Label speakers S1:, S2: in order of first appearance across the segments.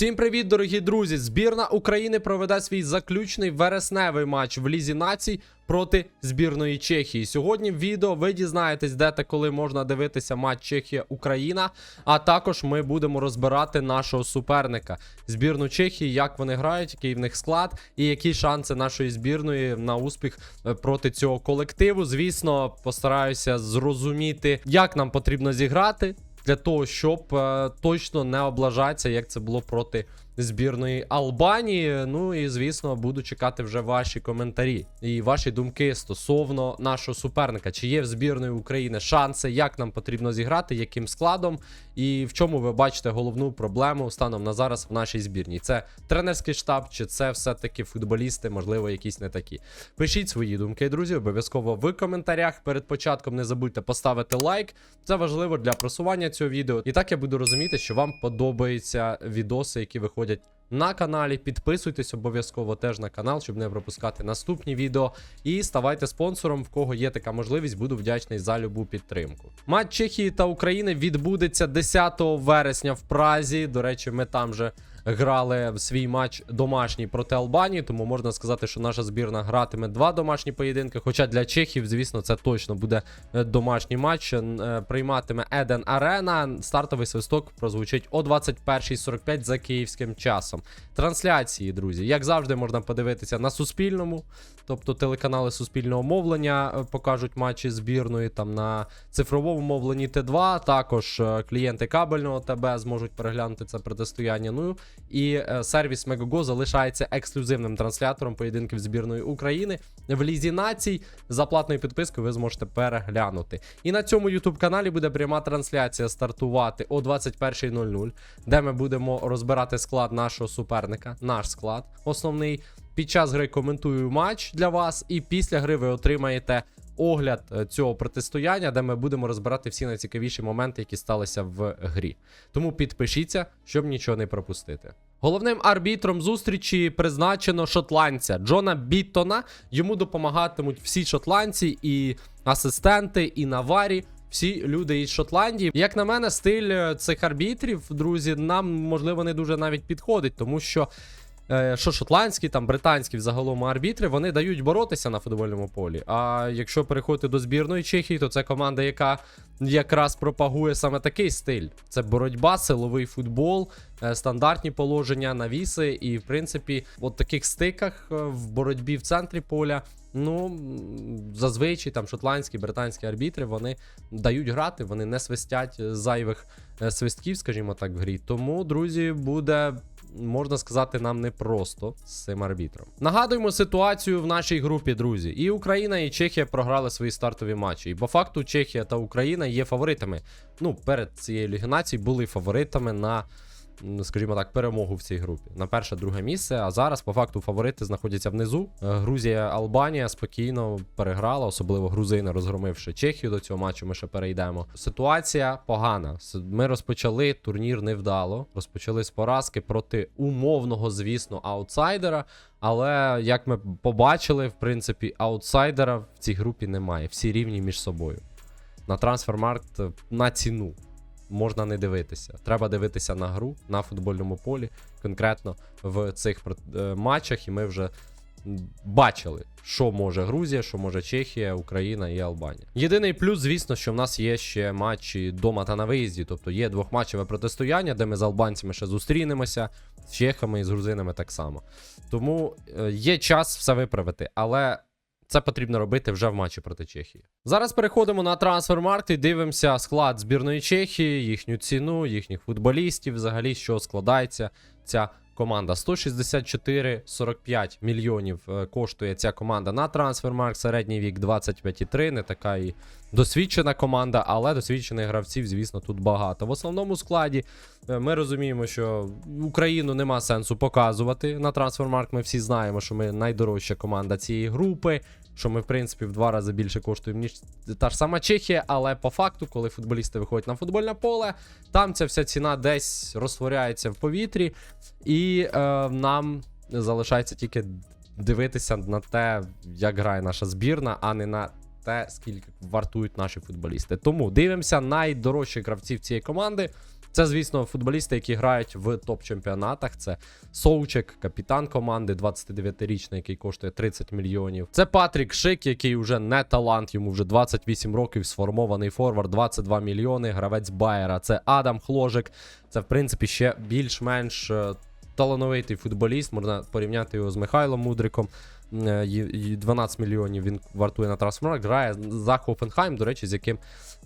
S1: Всім привіт, дорогі друзі! Збірна України проведе свій заключний вересневий матч в Лізі націй проти збірної Чехії. Сьогодні в відео ви дізнаєтесь, де та коли можна дивитися матч Чехія-Україна. А також ми будемо розбирати нашого суперника збірну Чехії, як вони грають, який в них склад, і які шанси нашої збірної на успіх е, проти цього колективу. Звісно, постараюся зрозуміти, як нам потрібно зіграти для того, щоб е, точно не облажатися, як це було проти збірної Албанії. Ну і звісно, буду чекати вже ваші коментарі і ваші думки стосовно нашого суперника. Чи є в збірної України шанси, як нам потрібно зіграти, яким складом, і в чому ви бачите головну проблему станом на зараз в нашій збірній? Це тренерський штаб, чи це все-таки футболісти, можливо, якісь не такі. Пишіть свої думки, друзі. Обов'язково в коментарях. Перед початком не забудьте поставити лайк. Це важливо для просування цього відео. І так я буду розуміти, що вам подобаються відоси, які виходять на каналі. Підписуйтесь обов'язково теж на канал, щоб не пропускати наступні відео. І ставайте спонсором, в кого є така можливість, буду вдячний за любу підтримку. Матч Чехії та України відбудеться 10 вересня в Празі. До речі, ми там же. Грали в свій матч домашній проти Албанії, тому можна сказати, що наша збірна гратиме два домашні поєдинки. Хоча для Чехів, звісно, це точно буде е, домашній матч. Е, Прийматиме Еден Арена. Стартовий свисток прозвучить о 21.45 за київським часом. Трансляції, друзі, як завжди, можна подивитися на Суспільному, тобто телеканали суспільного мовлення е, покажуть матчі збірної там на цифровому мовленні Т2. Також клієнти кабельного ТБ зможуть переглянути це протистояння. Ну і е, сервіс Megogo залишається ексклюзивним транслятором поєдинків збірної України в Лізі націй. За платною підпискою ви зможете переглянути. І на цьому YouTube каналі буде пряма трансляція стартувати о 21.00, де ми будемо розбирати склад нашого суперника, наш склад основний. Під час гри коментую матч для вас, і після гри ви отримаєте огляд е, цього протистояння, де ми будемо розбирати всі найцікавіші моменти, які сталися в грі. Тому підпишіться, щоб нічого не пропустити. Головним арбітром зустрічі призначено шотландця Джона Біттона. Йому допомагатимуть всі шотландці і асистенти, і наварі. Всі люди із Шотландії. Як на мене, стиль е, цих арбітрів, друзі, нам можливо не дуже навіть підходить, тому що що шотландські, там британські взагалом арбітри, вони дають боротися на футбольному полі. А якщо переходити до збірної Чехії, то це команда, яка якраз пропагує саме такий стиль: це боротьба, силовий футбол, е, стандартні положення, навіси. І, в принципі, от таких стиках е, в боротьбі в центрі поля. Ну, зазвичай там шотландські, британські арбітри вони дають грати, вони не свистять е, зайвих е, свистків, скажімо так, в грі. Тому, друзі, буде. Можна сказати, нам непросто з цим арбітром. Нагадуємо ситуацію в нашій групі, друзі. І Україна, і Чехія програли свої стартові матчі. І по факту Чехія та Україна є фаворитами. Ну, перед цією Ліги націй були фаворитами на, скажімо так, перемогу в цій групі. На перше, друге місце. А зараз, по факту, фаворити знаходяться внизу. Е, Грузія, Албанія спокійно переграла, особливо грузини, розгромивши Чехію до цього матчу. Ми ще перейдемо. Ситуація погана. Ми розпочали турнір невдало. Розпочали з поразки проти умовного, звісно, аутсайдера. Але як ми побачили, в принципі, аутсайдера в цій групі немає. Всі рівні між собою. На трансфермаркт е, на ціну можна не дивитися. Треба дивитися на гру на футбольному полі, конкретно в цих е, матчах, і ми вже бачили, що може Грузія, що може Чехія, Україна і Албанія. Єдиний плюс, звісно, що в нас є ще матчі дома та на виїзді, тобто є двохматчеве протистояння, де ми з албанцями ще зустрінемося, з чехами і з грузинами так само. Тому е, є час все виправити, але це потрібно робити вже в матчі проти Чехії. Зараз переходимо на трансфермаркт і дивимося склад збірної Чехії, їхню ціну, їхніх футболістів, взагалі, що складається ця команда. 164,45 мільйонів е, коштує ця команда на трансфермаркт. Середній вік 25,3, не така і досвідчена команда, але досвідчених гравців, звісно, тут багато. В основному складі е, ми розуміємо, що Україну нема сенсу показувати на трансфермаркт. Ми всі знаємо, що ми найдорожча команда цієї групи. Що ми, в принципі, в два рази більше коштуємо, ніж та ж сама Чехія, але по факту, коли футболісти виходять на футбольне поле, там ця вся ціна десь розтворяється в повітрі, і е, нам залишається тільки дивитися на те, як грає наша збірна, а не на те, скільки вартують наші футболісти. Тому дивимося найдорожчих гравців цієї команди. Це, звісно, футболісти, які грають в топ-чемпіонатах. Це Соучек, капітан команди, 29-річний, який коштує 30 мільйонів. Це Патрік Шик, який вже не талант, йому вже 28 років, сформований форвард, 22 мільйони. Гравець Байера. Це Адам Хложик. Це, в принципі, ще більш-менш е, талановитий футболіст. Можна порівняти його з Михайлом Мудриком. Е, й- й 12 мільйонів він вартує на трансфермаркт. Грає за Хофенхайм, до речі, з яким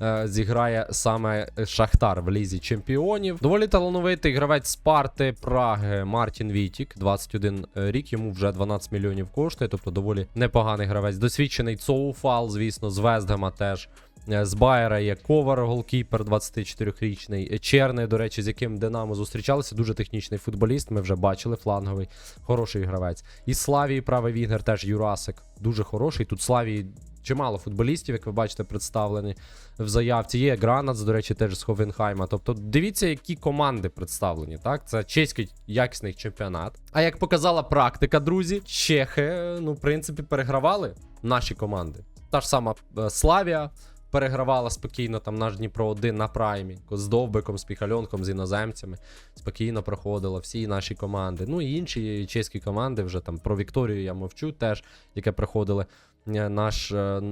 S1: е, зіграє саме Шахтар в лізі чемпіонів. Доволі талановитий гравець Спарти Праги Мартін Вітік, 21 рік, йому вже 12 мільйонів коштує, тобто доволі непоганий гравець. Досвідчений Цоуфал, звісно, з Вестгема теж. Е, З Байера є Ковар, голкіпер 24-річний. Черний, до речі, з яким Динамо зустрічалися. Дуже технічний футболіст. Ми вже бачили фланговий, хороший гравець. І Славії правий вінгер теж Юрасик. Дуже хороший. Тут Славії чимало футболістів, як ви бачите, представлені в заявці. Є Гранац, до речі, теж з Ховенхайма. Тобто, дивіться, які команди представлені. Так, це чеський якісний чемпіонат. А як показала практика, друзі, чехи, ну, в принципі, перегравали наші команди. Та ж сама е, Славія. Перегравала спокійно там наш Дніпро 1 на праймі з Довбиком, з Піхальонком, з іноземцями. Спокійно проходила всі наші команди. Ну і інші чеські команди вже там про Вікторію я мовчу теж, яке проходили е, наш, е,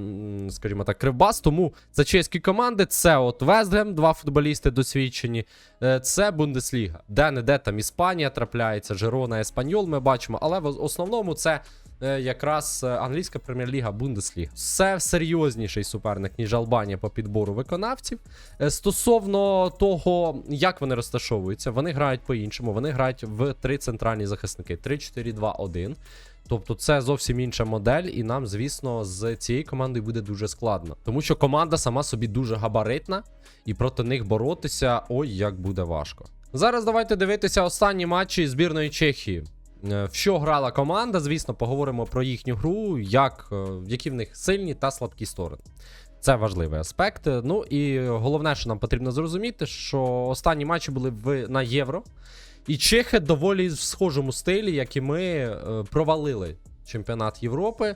S1: скажімо так, кривбас. Тому це чеські команди, це от Вестгем, два футболісти досвідчені. е, Це Бундесліга. Де-не-де там Іспанія трапляється, Жерона, Еспаньол ми бачимо, але в основному це якраз е, англійська прем'єр-ліга Бундесліга. Це серйозніший суперник, ніж Албанія по підбору виконавців. Е, Стосовно того, як вони розташовуються, вони грають по-іншому. Вони грають в три центральні захисники: 3-4-2-1. Тобто це зовсім інша модель, і нам, звісно, з цією командою буде дуже складно. Тому що команда сама собі дуже габаритна, і проти них боротися ой, як буде важко. Зараз давайте дивитися останні матчі збірної Чехії. Е, В що грала команда? Звісно, поговоримо про їхню гру, як, е, які в них сильні та слабкі сторони. Це важливий аспект. Ну і головне, що нам потрібно зрозуміти, що останні матчі були в, на євро. І чехи доволі в схожому стилі, як і ми, е, провалили чемпіонат Європи.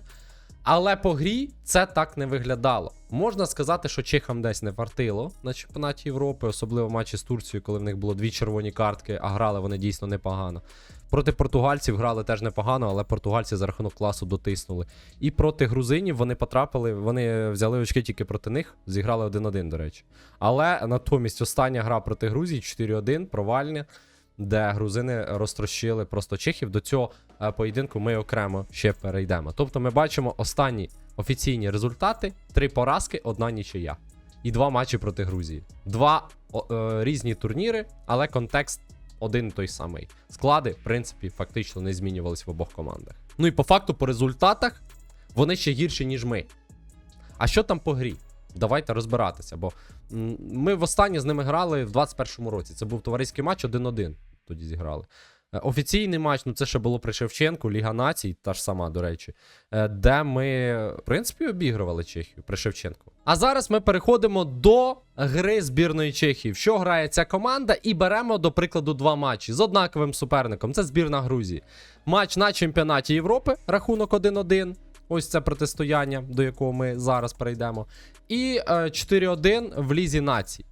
S1: Але по грі це так не виглядало. Можна сказати, що чехам десь не вартило на чемпіонаті Європи, особливо матчі з Турцією, коли в них було дві червоні картки, а грали вони дійсно непогано. Проти португальців грали теж непогано, але португальці за рахунок класу дотиснули. І проти грузинів вони потрапили, вони взяли очки тільки проти них, зіграли 1-1, до речі. Але натомість остання гра проти Грузії 4-1, провальня, де грузини розтрощили просто чехів. До цього е, поєдинку ми окремо ще перейдемо. Тобто ми бачимо останні офіційні результати: три поразки, одна нічия. І два матчі проти Грузії. Два о, е, різні турніри, але контекст один і той самий. Склади, в принципі, фактично не змінювались в обох командах. Ну і по факту, по результатах, вони ще гірші, ніж ми. А що там по грі? Давайте розбиратися, бо ми востаннє з ними грали в 21-му році. Це був товариський матч 1-1. Тоді зіграли. Е, Офіційний матч, ну це ще було при Шевченку, Ліга Націй, та ж сама, до речі, е, де ми, в принципі, обігрували Чехію при Шевченку. А зараз ми переходимо до гри збірної Чехії. Що грає ця команда, і беремо, до прикладу, два матчі з однаковим суперником. Це збірна Грузії. Матч на чемпіонаті Європи, рахунок 1-1. Ось це протистояння, до якого ми зараз перейдемо. І е, 4-1 в Лізі націй.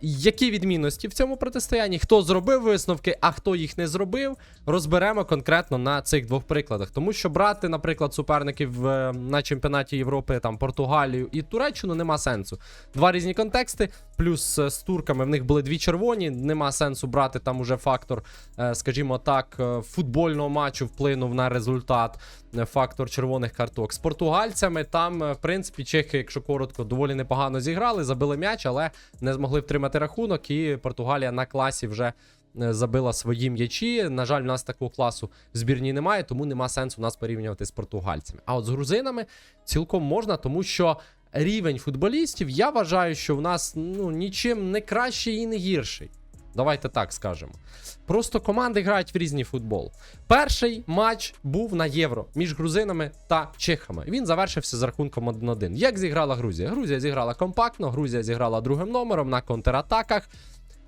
S1: Які відмінності в цьому протистоянні? Хто зробив висновки, а хто їх не зробив, розберемо конкретно на цих двох прикладах. Тому що брати, наприклад, суперників е, на чемпіонаті Європи, там Португалію і Туреччину нема сенсу. Два різні контексти. Плюс е, з турками в них були дві червоні. Нема сенсу брати там уже фактор, е, скажімо так, е, футбольного матчу вплинув на результат. Фактор червоних карток. З португальцями там, е, в принципі, чехи, якщо коротко, доволі непогано зіграли, забили м'яч, але не змогли втримати рахунок. І Португалія на класі вже е, забила свої м'ячі. На жаль, у нас такого класу в збірні немає, тому нема сенсу нас порівнювати з португальцями. А от з грузинами цілком можна, тому що рівень футболістів я вважаю, що в нас ну нічим не кращий і не гірший. Давайте так скажемо. Просто команди грають в різний футбол. Перший матч був на євро між грузинами та чехами. Він завершився з рахунком 1-1. Як зіграла Грузія? Грузія зіграла компактно, Грузія зіграла другим номером на контратаках,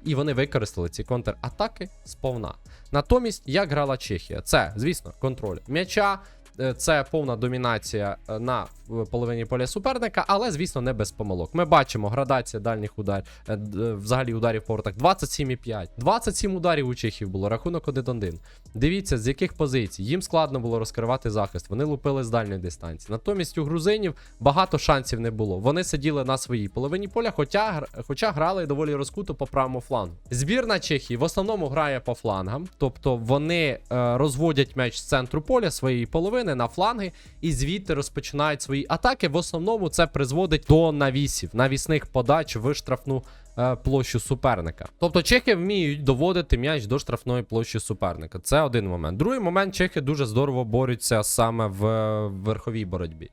S1: і вони використали ці контратаки сповна. Натомість, як грала Чехія? Це, звісно, контроль м'яча. Е, це повна домінація е, на половині поля суперника, але звісно не без помилок. Ми бачимо градація дальніх ударів, е, взагалі ударів по воротах 27,5. 27 ударів у Чехів було, рахунок 1-1. Дивіться, з яких позицій. Їм складно було розкривати захист. Вони лупили з дальньої дистанції. Натомість у грузинів багато шансів не було. Вони сиділи на своїй половині поля, хоча, хоча грали доволі розкуто по правому флангу. Збірна Чехії в основному грає по флангам, тобто вони е, розводять м'яч з центру поля своєї половини на фланги і звідти розпочинають свої атаки. В основному це призводить до навісів, навісних подач в штрафну площу суперника. Тобто чехи вміють доводити м'яч до штрафної площі суперника. Це один момент. Другий момент чехи дуже здорово борються саме в е, верховій боротьбі.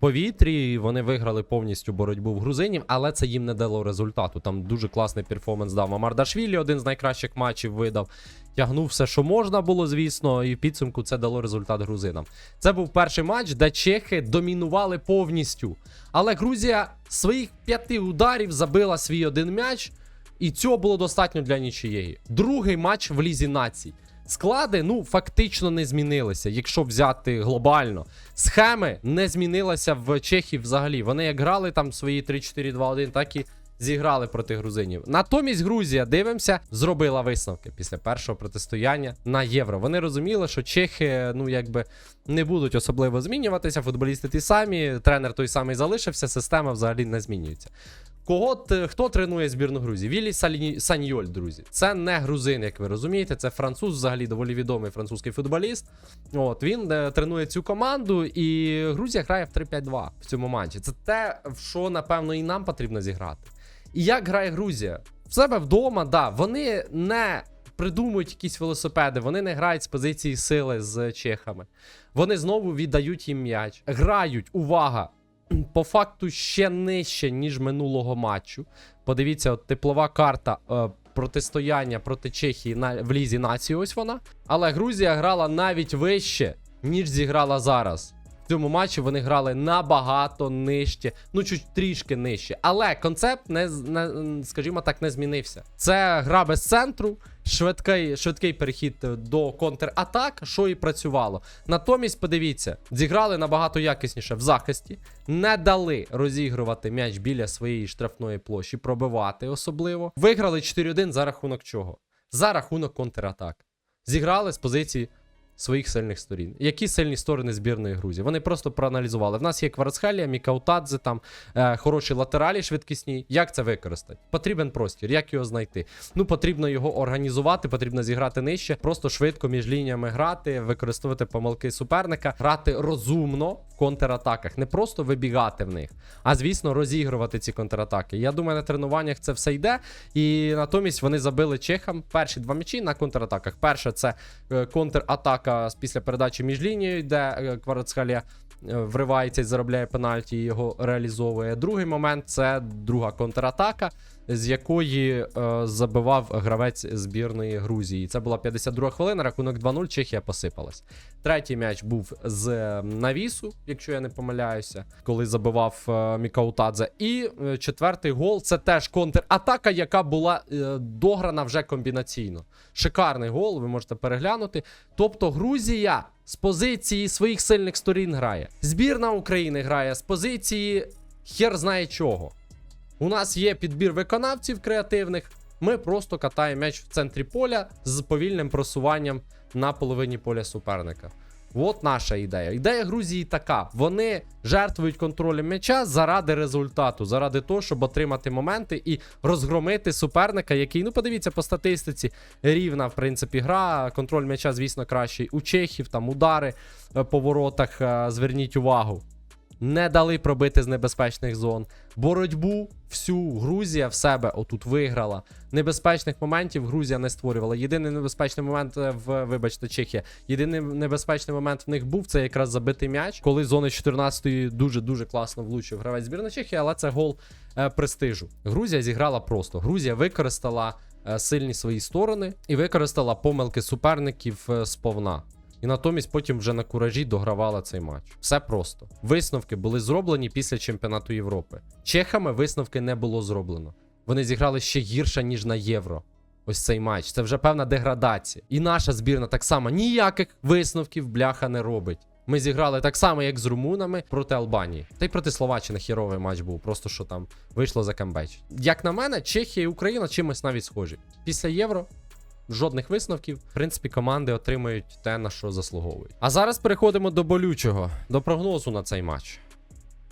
S1: Повітрі вони виграли повністю боротьбу в грузинів, але це їм не дало результату. Там дуже класний перформанс дав Мамардашвілі, один з найкращих матчів видав. Тягнув все, що можна було, звісно, і в підсумку це дало результат грузинам. Це був перший матч, де чехи домінували повністю. Але Грузія своїх п'яти ударів забила свій один м'яч, і цього було достатньо для нічиєї. Другий матч в Лізі націй. Склади, ну, фактично не змінилися, якщо взяти глобально. Схеми не змінилися в Чехії взагалі. Вони як грали там свої 3-4-2-1, так і зіграли проти грузинів. Натомість Грузія, дивимося, зробила висновки після першого протистояння на євро. Вони розуміли, що чехи, ну якби не будуть особливо змінюватися. Футболісти ті самі, тренер той самий залишився, система взагалі не змінюється. Кого хто тренує збірну Грузії? Віллі Сальні- Саньоль, друзі. Це не грузин, як ви розумієте. Це француз, взагалі доволі відомий французький футболіст. От він е, тренує цю команду, і Грузія грає в 3-5-2 в цьому матчі. Це те, в що напевно і нам потрібно зіграти. І як грає Грузія? В себе вдома, да, вони не придумують якісь велосипеди, вони не грають з позиції сили з чехами. Вони знову віддають їм м'яч. Грають, увага! По факту ще нижче, ніж минулого матчу. Подивіться, от теплова карта е, протистояння проти Чехії на, в Лізі нації. Ось вона. Але Грузія грала навіть вище, ніж зіграла зараз. В цьому матчі вони грали набагато нижче, ну чуть трішки нижче. Але концепт не, не скажімо так, не змінився. Це гра без центру, швидкий, швидкий перехід до контратак, що і працювало. Натомість, подивіться, зіграли набагато якісніше в захисті, не дали розігрувати м'яч біля своєї штрафної площі, пробивати особливо. Виграли 4-1 за рахунок чого? За рахунок контратак. Зіграли з позиції своїх сильних сторін. Які сильні сторони збірної Грузії? Вони просто проаналізували. В нас є Кварцхелія, Мікаутадзе, там е, хороші латералі швидкісні. Як це використати? Потрібен простір, як його знайти? Ну, потрібно його організувати, потрібно зіграти нижче, просто швидко між лініями грати, використовувати помилки суперника, грати розумно контратаках, не просто вибігати в них, а звісно, розігрувати ці контратаки. Я думаю, на тренуваннях це все йде. І натомість вони забили чехам перші два м'ячі на контратаках. Перше це е, контратака після передачі між лінією, де е, Кварацхалія е, вривається і заробляє пенальті і його реалізовує. Другий момент це друга контратака, з якої е, забивав гравець збірної Грузії. Це була 52 хвилина, рахунок 2-0, Чехія посипалась. Третій м'яч був з е, навісу, якщо я не помиляюся, коли забивав е, Мікаутадзе. І е, четвертий гол це теж контратака, яка була е, дограна вже комбінаційно. Шикарний гол, ви можете переглянути. Тобто Грузія з позиції своїх сильних сторін грає. Збірна України грає з позиції хер знає чого. У нас є підбір виконавців креативних. Ми просто катаємо м'яч в центрі поля з повільним просуванням на половині поля суперника. От наша ідея. Ідея Грузії така: вони жертвують контролем м'яча заради результату, заради того, щоб отримати моменти і розгромити суперника, який, ну подивіться, по статистиці рівна, в принципі, гра. Контроль м'яча, звісно, кращий. У чехів там удари е, по воротах. е, Зверніть увагу. Не дали пробити з небезпечних зон. Боротьбу всю Грузія в себе отут виграла. Небезпечних моментів Грузія не створювала. Єдиний небезпечний момент е, в, вибачте, Чехія. Єдиний небезпечний момент в них був це якраз забитий м'яч, коли зони 14-ї дуже дуже класно влучив гравець збірної Чехії, але це гол е, престижу. Грузія зіграла просто. Грузія використала е, сильні свої сторони і використала помилки суперників е, сповна. І натомість потім вже на куражі догравала цей матч. Все просто. Висновки були зроблені після чемпіонату Європи. Чехами висновки не було зроблено. Вони зіграли ще гірше, ніж на євро. Ось цей матч. Це вже певна деградація. І наша збірна так само ніяких висновків бляха не робить. Ми зіграли так само, як з румунами проти Албанії. Та й проти Словаччини хіровий матч був, просто що там вийшло за камбеч. Як на мене, Чехія і Україна чимось навіть схожі. Після євро жодних висновків. В принципі, команди отримають те, на що заслуговують. А зараз переходимо до болючого, до прогнозу на цей матч.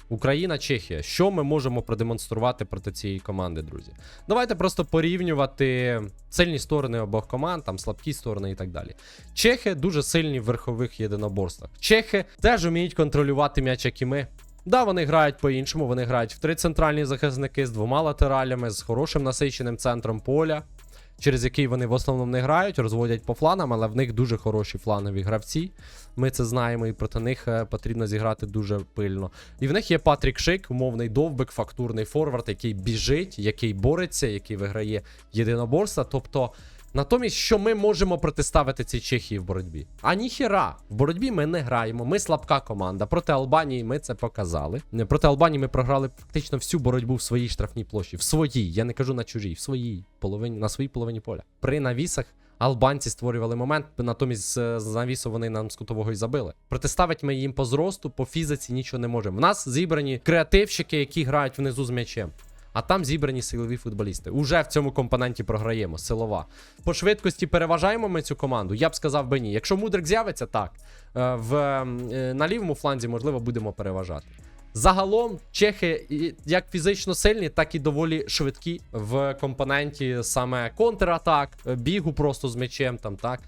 S1: Україна, Чехія. Що ми можемо продемонструвати проти цієї команди, друзі? Давайте просто порівнювати сильні сторони обох команд, там слабкі сторони і так далі. Чехи дуже сильні в верхових єдиноборствах. Чехи теж вміють контролювати м'яч, як і ми. Да, вони грають по-іншому. Вони грають в три центральні захисники з двома латералями, з хорошим насиченим центром поля, через який вони в основному не грають, розводять по фланам, але в них дуже хороші фланові гравці. Ми це знаємо, і проти них е, потрібно зіграти дуже пильно. І в них є Патрік Шик, умовний довбик, фактурний форвард, який біжить, який бореться, який виграє єдиноборства. Тобто, натомість, що ми можемо протиставити цій Чехії в боротьбі? А ніхіра, в боротьбі ми не граємо. Ми слабка команда. Проти Албанії ми це показали. Проти Албанії ми програли фактично всю боротьбу в своїй штрафній площі. В своїй, я не кажу на чужій, в своїй половині, на своїй половині поля. При навісах. Албанці створювали момент, натомість з, з навісу вони нам з кутового і забили. Протиставить ми їм по зросту, по фізиці нічого не можемо. В нас зібрані креативщики, які грають внизу з м'ячем. А там зібрані силові футболісти. Уже в цьому компоненті програємо. Силова. По швидкості переважаємо ми цю команду. Я б сказав би ні. Якщо мудрик з'явиться, так. Е, В, е, на лівому фланзі, можливо, будемо переважати. Загалом, чехи як фізично сильні, так і доволі швидкі в компоненті саме контратак, е, бігу просто з м'ячем, там так.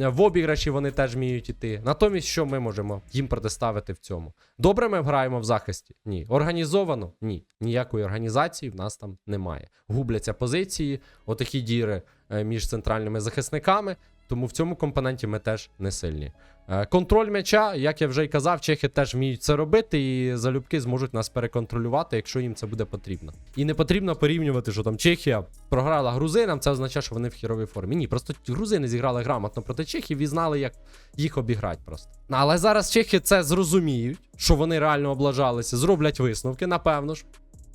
S1: Е, В обіграші вони теж вміють іти. Натомість, що ми можемо їм протиставити в цьому? Добре, ми граємо в захисті? Ні. Організовано? Ні. Ніякої організації в нас там немає. Губляться позиції, отакі діри е, між центральними захисниками. Тому в цьому компоненті ми теж не сильні. Е, Контроль м'яча, як я вже й казав, чехи теж вміють це робити, і залюбки зможуть нас переконтролювати, якщо їм це буде потрібно. І не потрібно порівнювати, що там Чехія програла грузинам, це означає, що вони в хіровій формі. Ні, просто грузини зіграли грамотно проти чехів і знали, як їх обіграти просто. Але зараз чехи це зрозуміють, що вони реально облажалися, зроблять висновки, напевно ж.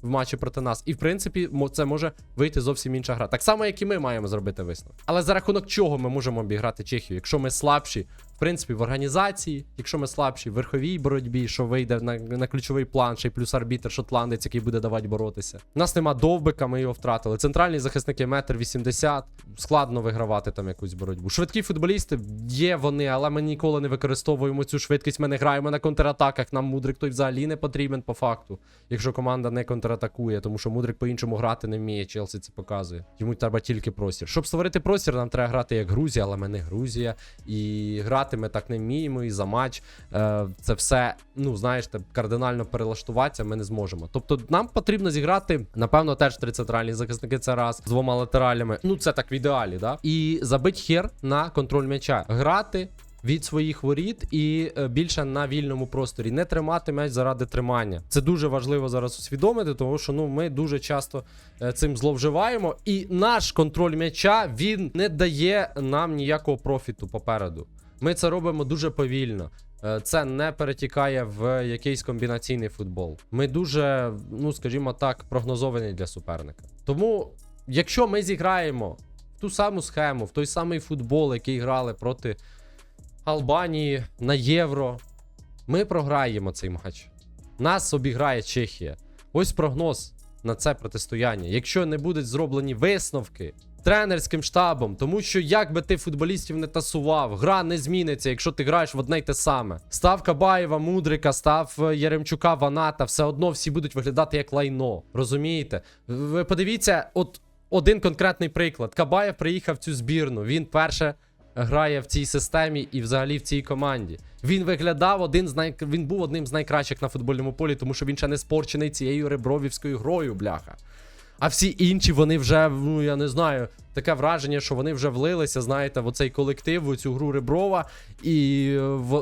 S1: В матчі проти нас, і в принципі, це може вийти зовсім інша гра. Так само, як і ми маємо зробити висновок. Але за рахунок чого ми можемо обіграти Чехію, якщо ми слабші принципі, в організації, якщо ми слабші в верховій боротьбі, що вийде на, на ключовий план, ще й плюс арбітр шотландець, який буде давати боротися. У нас нема довбика, ми його втратили. Центральні захисники метр вісімдесят. Складно вигравати там якусь боротьбу. Швидкі футболісти є вони, але ми ніколи не використовуємо цю швидкість. Ми не граємо на контратаках. Нам мудрик той взагалі не потрібен по факту, якщо команда не контратакує, тому що мудрик по-іншому грати не вміє. Челсі це показує. Йому треба тільки простір. Щоб створити простір, нам треба грати як Грузія, але ми не Грузія. І грати ми так не вміємо. І за матч е, це все, ну знаєш, кардинально перелаштуватися ми не зможемо. Тобто нам потрібно зіграти, напевно, теж три центральні захисники. Це раз з двома латералями. Ну це так в ідеалі, да? І забить хер на контроль м'яча. Грати. Від своїх воріт і е, більше на вільному просторі, не тримати м'яч заради тримання. Це дуже важливо зараз усвідомити, тому що ну ми дуже часто е, цим зловживаємо. І наш контроль м'яча він не дає нам ніякого профіту попереду. Ми це робимо дуже повільно. Е, Це не перетікає в якийсь комбінаційний футбол. Ми дуже, ну скажімо так, прогнозовані для суперника. Тому, якщо ми зіграємо в ту саму схему, в той самий футбол, який грали проти Албанії на євро, ми програємо цей матч. Нас обіграє Чехія. Ось прогноз на це протистояння. Якщо не будуть зроблені висновки тренерським штабом, тому що як би ти футболістів не тасував, гра не зміниться, якщо ти граєш в одне й те саме. Став Кабаєва, Мудрика, став е, Яремчука, Ваната, все одно всі будуть виглядати як лайно. Розумієте? Ви подивіться, от один конкретний приклад. Кабаєв приїхав в цю збірну. Він перше грає в цій системі і взагалі в цій команді. Він виглядав один з най... він був одним з найкращих на футбольному полі, тому що він ще не спорчений цією ребровівською грою, бляха. А всі інші вони вже, ну я не знаю, таке враження, що вони вже влилися, знаєте, в оцей колектив, в цю гру Реброва, і е, в,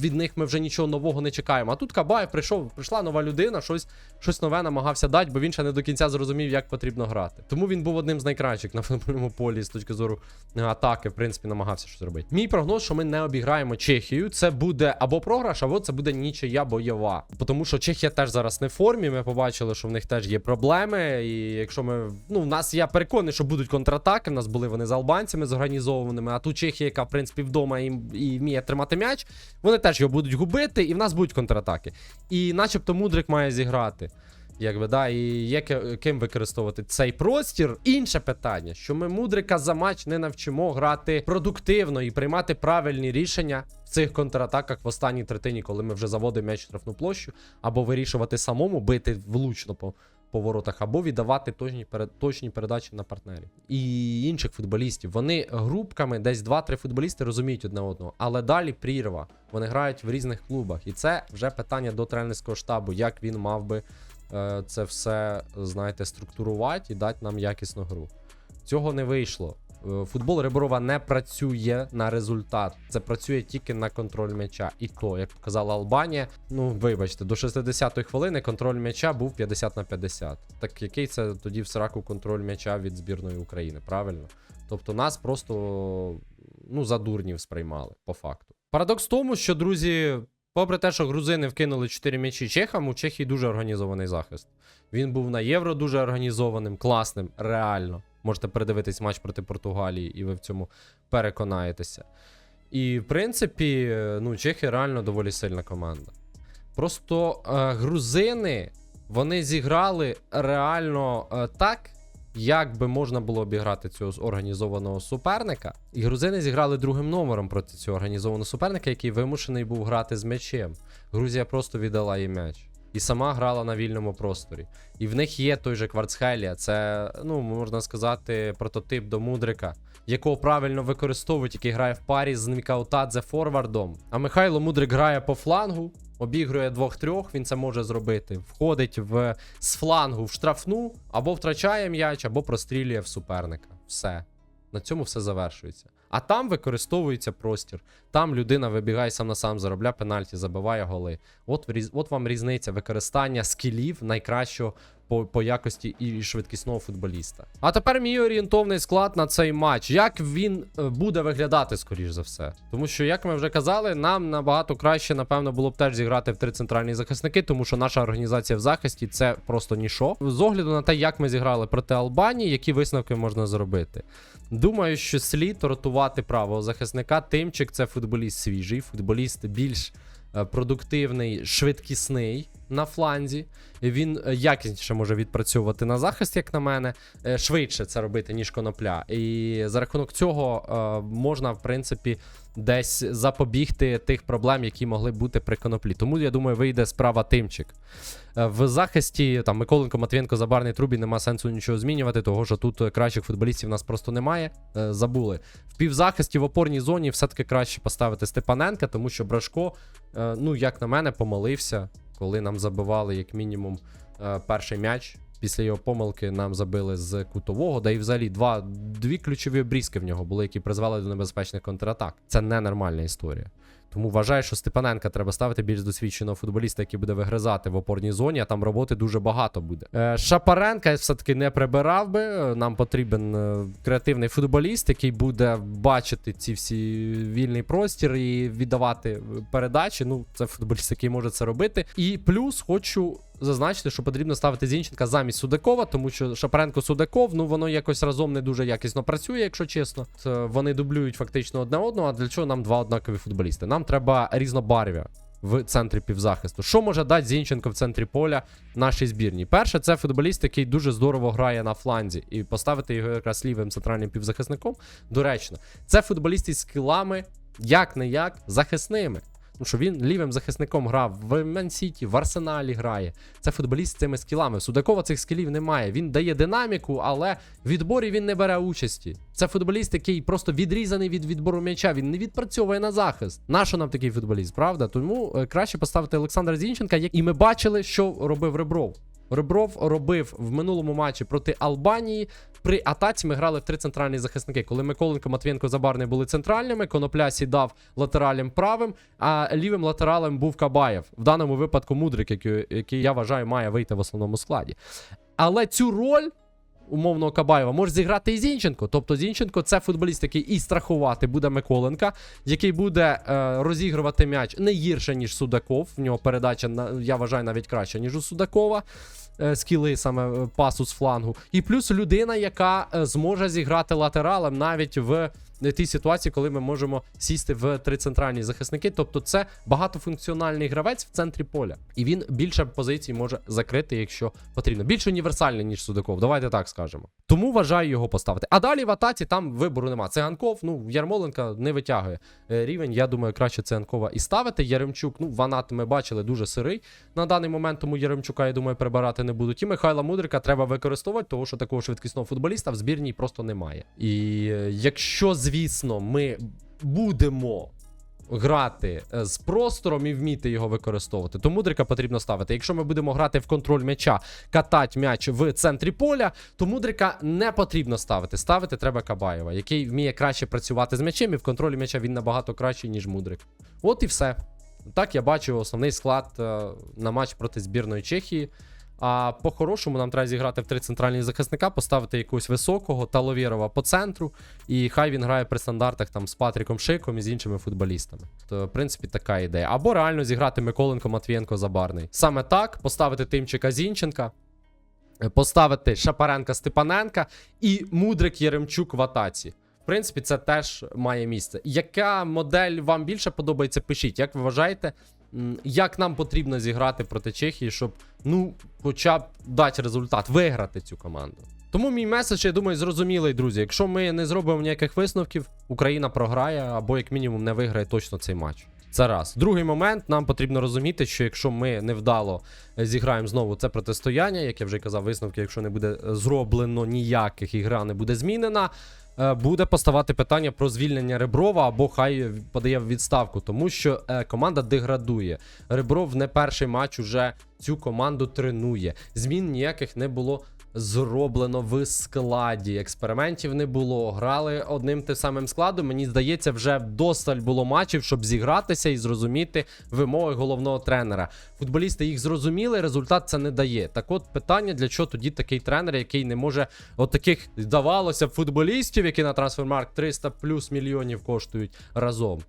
S1: від них ми вже нічого нового не чекаємо. А тут Кабаєв прийшов, прийшла нова людина, щось, щось нове намагався дати, бо він ще не до кінця зрозумів, як потрібно грати. Тому він був одним з найкращих на футбольному полі з точки зору е, атаки, в принципі, намагався щось робити. Мій прогноз, що ми не обіграємо Чехію, це буде або програш, або це буде нічия бойова. Тому що Чехія теж зараз не в формі. Ми побачили, що в них теж є проблеми. І якщо ми. Ну, в нас я переконаний, що будуть контратаки. Контратаки. В нас були вони з албанцями зорганізованими. А тут Чехія, яка в принципі вдома і, і вміє тримати м'яч. Вони теж його будуть губити, і в нас будуть контратаки. І начебто Мудрик має зіграти. Якби, да, і є ким використовувати цей простір. Інше питання, що ми мудрика за матч не навчимо грати продуктивно і приймати правильні рішення в цих контратаках в останній третині, коли ми вже заводимо м'яч штрафну площу, або вирішувати самому бити влучно по, по воротах, або віддавати точні, точні передачі на партнерів і інших футболістів. Вони групками, десь 2-3 футболісти розуміють одне одного, але далі прірва. Вони грають в різних клубах. І це вже питання до тренерського штабу, як він мав би е, це все, знаєте, структурувати і дати нам якісну гру. Цього не вийшло. Е, Футбол Реброва не працює на результат. Це працює тільки на контроль м'яча. І то, як показала Албанія, ну вибачте, до 60-ї хвилини контроль м'яча був 50 на 50. Так який це тоді в сраку контроль м'яча від збірної України, правильно? Тобто нас просто ну, за дурнів сприймали, по факту. Парадокс в тому, що, друзі, попри те, що грузини вкинули 4 м'ячі чехам, у Чехії дуже організований захист. Він був на євро дуже організованим, класним, реально. Можете передивитись матч проти Португалії, і ви в цьому переконаєтеся. І, в принципі, ну, чехи реально доволі сильна команда. Просто е, грузини вони зіграли реально е, так, як би можна було обіграти цього організованого суперника. І грузини зіграли другим номером проти цього організованого суперника, який вимушений був грати з м'ячем. Грузія просто віддала їй м'яч. І сама грала на вільному просторі. І в них є той же Кварцхелія. Це, ну, можна сказати, прототип до Мудрика, якого правильно використовують, який грає в парі з Нмікаутадзе форвардом. А Михайло Мудрик грає по флангу, обігрує двох-трьох, він це може зробити. Входить в, з флангу в штрафну, або втрачає м'яч, або прострілює в суперника. Все. На цьому все завершується. А там використовується простір. Там людина вибігає сам на сам, заробляє пенальті, забиває голи. От, от вам різниця використання скілів найкращого по, по якості і швидкісного футболіста. А тепер мій орієнтовний склад на цей матч. Як він е, буде виглядати, скоріш за все. Тому що, як ми вже казали, нам набагато краще, напевно, було б теж зіграти в три центральні захисники, тому що наша організація в захисті це просто ніщо. З огляду на те, як ми зіграли проти Албанії, які висновки можна зробити. Думаю, що слід ротувати правого захисника. Тимчик це футболіст свіжий, футболіст більш продуктивний, швидкісний на фланзі. Він е, якісніше може відпрацьовувати на захист, як на мене, е, швидше це робити, ніж конопля. І за рахунок цього е, можна, в принципі, десь запобігти тих проблем, які могли бути при коноплі. Тому я думаю, вийде справа Тимчик. Е, В захисті там Миколенко, Матвієнко, Забарний Трубі нема сенсу нічого змінювати, того що тут кращих футболістів у нас просто немає. Е, Забули. В півзахисті в опорній зоні все-таки краще поставити Степаненка, тому що Брашко, е, ну як на мене, помилився, коли нам забивали як мінімум перший м'яч. Після його помилки нам забили з кутового, да і взагалі два, дві ключові обрізки в нього були, які призвели до небезпечних контратак. Це ненормальна історія. Тому вважаю, що Степаненка треба ставити більш досвідченого футболіста, який буде вигризати в опорній зоні, а там роботи дуже багато буде. Е, Шапаренка я все-таки не прибирав би. Е, Нам потрібен е, креативний футболіст, який буде бачити ці всі вільний простір і віддавати передачі. Ну, це футболіст, який може це робити. І плюс хочу. Зазначити, що потрібно ставити Зінченка замість Судакова, тому що Шапаренко Судаков, ну воно якось разом не дуже якісно працює, якщо чесно. Вони дублюють фактично одне одного. А для чого нам два однакові футболісти? Нам треба різнобарв'я в центрі півзахисту. Що може дати Зінченко в центрі поля нашій збірні? Перше, це футболіст, який дуже здорово грає на фланзі, і поставити його якраз лівим центральним півзахисником доречно. Це футболіст із скілами, як не як, захисними. Тому що він лівим захисником грав в Мен-Сіті, в Арсеналі грає. Це футболіст з цими скілами. Судакова цих скілів немає. Він дає динаміку, але в відборі він не бере участі. Це футболіст, який просто відрізаний від відбору м'яча. Він не відпрацьовує на захист. Нащо нам такий футболіст, правда? Тому е, краще поставити Олександра Зінченка. як- І ми бачили, що робив Ребров. Ребров робив в минулому матчі проти Албанії. При атаці ми грали в три центральні захисники. Коли Миколенко, Матвієнко, Забарний були центральними, Конопля сідав латералем правим, а лівим латералем був Кабаєв. В даному випадку Мудрик, який, який я вважаю, має вийти в основному складі. Але цю роль. Умовного Кабаєва може зіграти і Зінченко. Тобто Зінченко це футболіст, який і страхувати буде Миколенка, який буде е, розігрувати м'яч не гірше, ніж Судаков. В нього передача я вважаю навіть краще, ніж у Судакова. Е, скіли, саме е, пасу з флангу. І плюс людина, яка е, зможе зіграти латералем навіть в тій ситуації, коли ми можемо сісти в три центральні захисники. Тобто це багатофункціональний гравець в центрі поля. І він більше позицій може закрити, якщо потрібно. Більш універсальний, ніж Судаков. Давайте так скажемо. Тому вважаю його поставити. А далі в атаці там вибору нема. Циганков, ну Ярмоленка не витягує е, рівень. Я думаю, краще Циганкова і ставити. Яремчук, ну Ванат ми бачили дуже сирий на даний момент, тому Яремчука, я думаю, прибирати не будуть. І Михайла Мудрика треба використовувати, тому що такого швидкісного футболіста в збірній просто немає. І е, якщо, звісно, ми будемо. Грати е, з простором і вміти його використовувати, то мудрика потрібно ставити. Якщо ми будемо грати в контроль м'яча, катати м'яч в центрі поля, то мудрика не потрібно ставити. Ставити треба Кабаєва, який вміє краще працювати з м'ячем, і в контролі м'яча він набагато кращий, ніж мудрик. От і все. Так я бачу основний склад е, на матч проти збірної Чехії. А по-хорошому нам треба зіграти в три центральні захисника, поставити якогось високого Таловєрова по центру, і хай він грає при стандартах там з Патріком Шиком і з іншими футболістами. То, в принципі, така ідея. Або реально зіграти Миколенко, Матвієнко, Забарний. Саме так, поставити Тимчика Зінченка, е, поставити Шапаренка Степаненка і Мудрик Єремчук в атаці. В принципі, це теж має місце. Яка модель вам більше подобається? Пишіть, як ви вважаєте, як нам потрібно зіграти проти Чехії, щоб ну, хоча б дати результат, виграти цю команду. Тому мій меседж, я думаю, зрозумілий, друзі. Якщо ми не зробимо ніяких висновків, Україна програє або як мінімум не виграє точно цей матч. Це раз. Другий момент, нам потрібно розуміти, що якщо ми невдало зіграємо знову це протистояння, як я вже казав, висновки, якщо не буде зроблено ніяких і гра не буде змінена, буде поставати питання про звільнення Реброва або хай подає в відставку, тому що е, команда деградує. Ребров не перший матч уже цю команду тренує. Змін ніяких не було зроблено в складі. Експериментів не було. Грали одним тим самим складом. Мені здається, вже досталь було матчів, щоб зігратися і зрозуміти вимоги головного тренера. Футболісти їх зрозуміли, результат це не дає. Так от питання, для чого тоді такий тренер, який не може от таких здавалося футболістів, які на трансфермарк 300 плюс мільйонів коштують разом.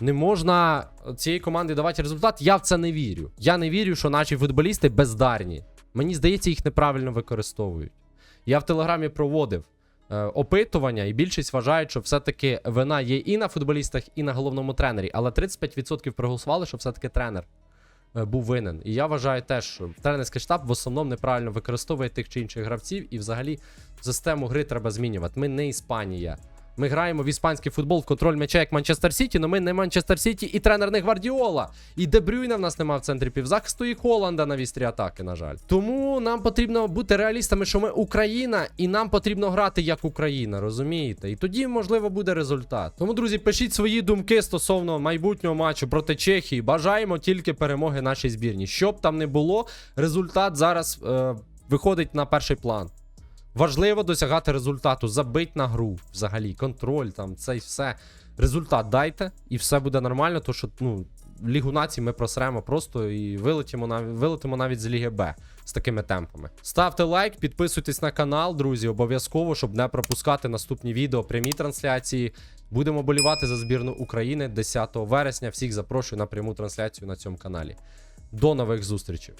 S1: Не можна цієї команди давати результат. Я в це не вірю. Я не вірю, що наші футболісти бездарні. Мені здається, їх неправильно використовують. Я в телеграмі проводив е, опитування, і більшість вважають, що все-таки вина є і на футболістах, і на головному тренері. Але 35% проголосували, що все-таки тренер е, був винен. І я вважаю теж, що тренерський штаб в основному неправильно використовує тих чи інших гравців, і взагалі систему гри треба змінювати. Ми не Іспанія. Ми граємо в іспанський футбол в контроль м'яча як Манчестер Сіті, але ми не Манчестер Сіті і тренер не Гвардіола. І Дебрюйна в нас нема в центрі півзахисту, і Холланда на вістрі атаки, на жаль. Тому нам потрібно бути реалістами, що ми Україна, і нам потрібно грати як Україна, розумієте? І тоді, можливо, буде результат. Тому, друзі, пишіть свої думки стосовно майбутнього матчу проти Чехії. Бажаємо тільки перемоги нашій збірні. Щоб там не було, результат зараз е, виходить на перший план. Важливо досягати результату, забить на гру взагалі, контроль, там це все. Результат дайте, і все буде нормально, то що ну, Лігу націй ми просремо просто і вилетимо, нав... вилетимо навіть з Ліги Б з такими темпами. Ставте лайк, підписуйтесь на канал, друзі, обов'язково, щоб не пропускати наступні відео, прямі трансляції. Будемо болівати за збірну України 10 вересня. Всіх запрошую на пряму трансляцію на цьому каналі. До нових зустрічей!